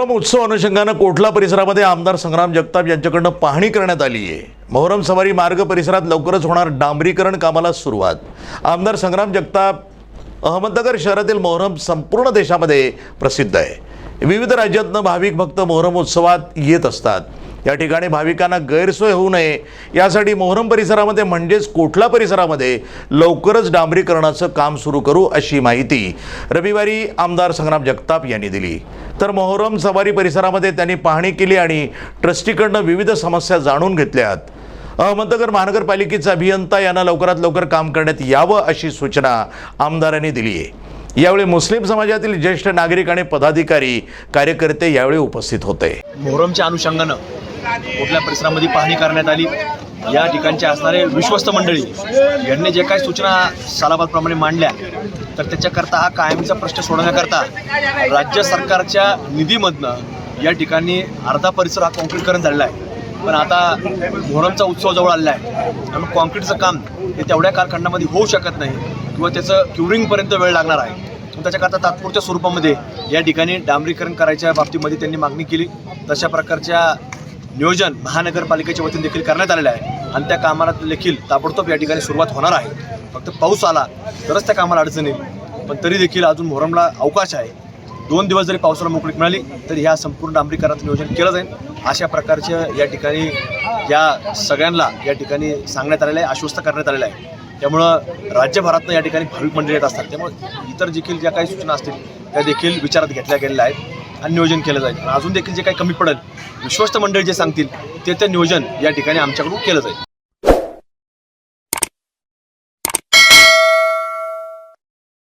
मोहरम उत्सव अनुषंगानं कोठला परिसरामध्ये आमदार संग्राम जगताप यांच्याकडनं पाहणी करण्यात आली आहे? मोहरम सवारी मार्ग परिसरात लवकरच होणार डांबरीकरण कामाला सुरुवात. आमदार संग्राम जगताप अहमदनगर शहरातील मोहरम संपूर्ण देशामध्ये प्रसिद्ध आहे. विविध राज्यातनं भाविक भक्त मोहरम उत्सवात येत असतात. या ठिकाणी भाविकांना गैरसोय होऊ नये. यासाठी मोहरम परिसरामध्ये म्हणजेच कोठला परिसरामध्ये लवकरच डांबरीकरणाचं काम सुरू करू अशी माहिती रविवारी आमदार संग्राम जगताप यांनी दिली. तर मोहरम सवारी परिसरामध्ये त्यांनी पाहणी केली आणि ट्रस्टीकडनं विविध समस्या जाणून घेतल्यात. अहमदनगर महानगरपालिकेचा अभियंता यांना लवकरात लवकर काम करण्यात यावं अशी सूचना आमदारांनी दिली आहे. यावेळी मुस्लिम समाजातील ज्येष्ठ नागरिक आणि पदाधिकारी कार्यकर्ते यावेळी उपस्थित होते. मोहरमच्या अनुषंगानं कुठल्या परिसरामध्ये पाहणी करण्यात आली? या ठिकाणचे असणारे विश्वस्त मंडळी यांनी जे काही सूचना सालाबादप्रमाणे मांडल्या तर त्याच्याकरता हा कायमचा प्रश्न सोडवण्याकरता राज्य सरकारच्या निधीमधनं या ठिकाणी अर्धा परिसर हा कॉन्क्रीटकरण झालेला आहे. पण आता मोहरमचा उत्सव जवळ आलेला आहे. त्यामुळे कॉन्क्रीटचं काम हे तेवढ्या कालखंडामध्ये होऊ शकत नाही किंवा त्याचं क्युरिंगपर्यंत वेळ लागणार आहे. त्याच्याकरता तात्पुरत्या स्वरूपामध्ये या ठिकाणी डांबरीकरण करायच्या बाबतीमध्ये त्यांनी मागणी केली. तशा प्रकारच्या नियोजन महानगरपालिकेच्या वतीने देखील करण्यात आलेलं आहे. आणि त्या कामाला देखील ताबडतोब या ठिकाणी सुरुवात होणार आहे. फक्त पाऊस आला तरच त्या कामाला अडचण येईल. पण तरी देखील अजून मोहरमला अवकाश आहे. दोन दिवस जरी पावसाला मोकळीक मिळाली तरी ह्या संपूर्ण डांबरीकरणाचं नियोजन केलं जाईल. अशा प्रकारच्या या ठिकाणी या सगळ्यांना या ठिकाणी सांगण्यात आलेलं आहे आश्वस्त करण्यात आलेलं आहे. त्यामुळं राज्यभरातनं या ठिकाणी भाविक मंडळी येत असतात. त्यामुळे इतर देखील ज्या काही सूचना असतील त्या देखील विचारात घेतल्या गेलेल्या आहेत. आणि नियोजन केलं जाईल. आणि अजून देखील जे काही कमी पडेल विश्वस्त मंडळ जे सांगतील ते ते नियोजन या ठिकाणी आमच्याकडून केलं जाईल.